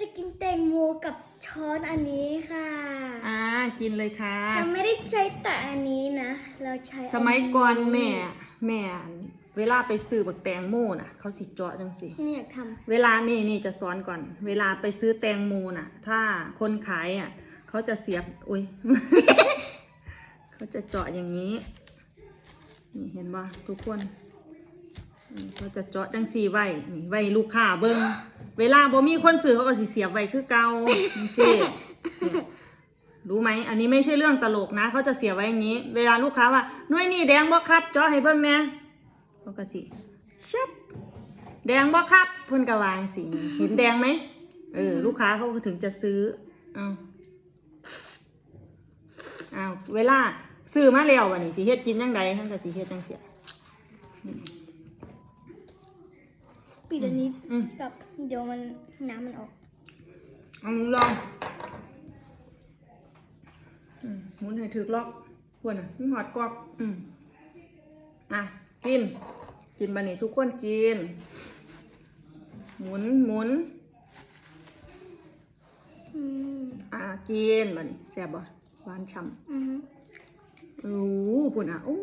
จะกินแตงโมกับช้อนอันนี้ค่ะอ่ากินเลยค่ะเราไม่ได้ใช้แต่อันนี้นะ เราใช้สมัยก่อนแม่แม่เวลาไปซื้อบักแตงโมน่ะ เขาสิเจาะจังสินี่อยากทเวลานี่นี่จะสอนก่อน เวลาไปซื้อแตงโมน่ะ ถ้าคนขายอะเขาจะเสียบอุ้ยเขาจะเจาะอย่างนี้ นี่เห็นบ่ทุกคน นี่เขาจะเจาะจังสีไว้นี่ไว้ลูกค้าเบิ้งเวลาบ่มีคนซื้อเขาก็สิเสียบไว้คือเก่าจังซี่เนี่ยรู้ไหมอันนี้ไม่ใช่เรื่องตลกนะเขาจะเสียบไว้อย่างนี้ เวลาลูกค้าว่าหน่วยนี่แดงบ่ครับเจาะให้เบิ้งแหน่เขาก็สิชับแดงบ่ครับเพิ่นกระวางสีนี้เห็นแดงไหมเออลูกค้าเขาก็ถึงจะซื้อเอาเอาเวลาซื้อมาแล้ววันนี้สิเฮ็ดกินยังไงท่านก็สิเฮ็ดจังเสียำ ปิดอันนี้อืม กับเดี๋ยวมันน้ำมันออก เอาหนูลองอืมหมุนให้ถือล็อกพวนอะมันหอดกรอบอืมอะ กิน กินบะนี่ทุกคนกิน หมุนหมุน อืมอะกินบะนี่แซ่บบ่หวานฉ่ำอืมโอ้ปุ่นอะโอ้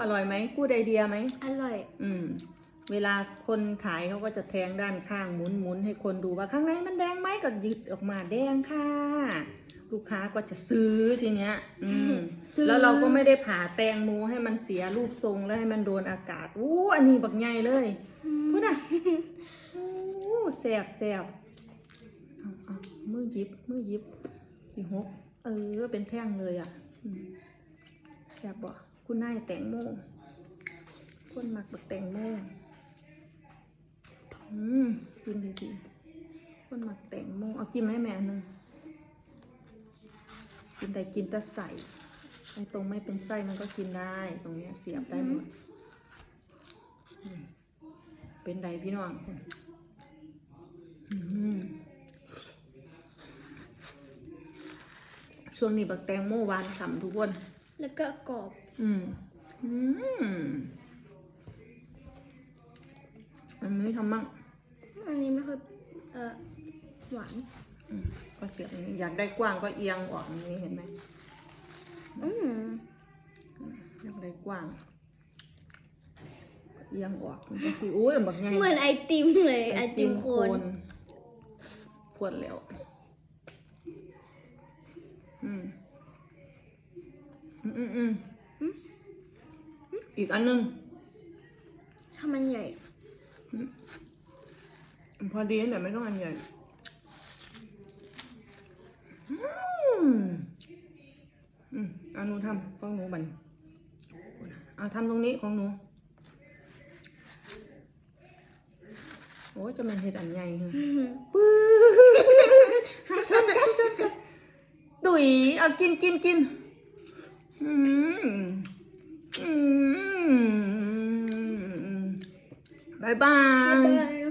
อร่อยไหมกูดไอเดียไหม อร่อย อืม เวลาคนขายเขาก็จะแทงด้านข้างหมุนหมุนให้คนดูว่าข้างในมันแดงไหมก็ยึดออกมาแดงค่ะ ลูกค้าก็จะซื้อทีเนี้ย อืมซื้อ แล้วเราก็ไม่ได้ผ่าแตงโมให้มันเสียรูปทรงแล้วให้มันโดนอากาศอู้อันนี้บักใหญ่เลยพูดนะโอ้แสบแสบเอาเอามือหยิบมือหยิบอีหกเออเป็นแท่งเลยอะอืมแซ่บบ่คุณนายแตงโมคนมักบักแตงโมอืม กินดีๆคนมักแตงโมเอากินไหมแม่อันหนึงกินได้กินแต่ใส่ไอ้ตรงไม่เป็นไส้มันก็กินได้ ตรงเนี้ยเสียบได้หมดอืมเป็นไดพี่น้องอืมช่วงนี้บักแตงโมหวานฉ่ำทุกคน แล้วก็กรอบ อืม อืม อันนี้ทำมั่งอันนี้ไม่ค่อย เออหวานอืมก็เสียบอย่างนี้อยากได้กว้างก็เอียงออกอย่างนี้เห็นไหมอืมอยากได้กว้างก็เอียงออกมันจะสิอุ้ยแบบไงเหมือนไอติมเลย ไอติมโคนพวนแล้วอืมอืมอืมอืมอีกอันหนึงถ้ามันใหญ่ พอดีแต่ไม่ต้องอันใหญ่อืมอืมเอาหนูทำของหนูบันเอาทำตรงนี้ของหนู โอ้ยจะเป็นเห็ดอันใหญ่เหรอปื้อชนกันชนกันตุ๋ยเอากินกินกินอืมอืมบายบายบ๊ายบาย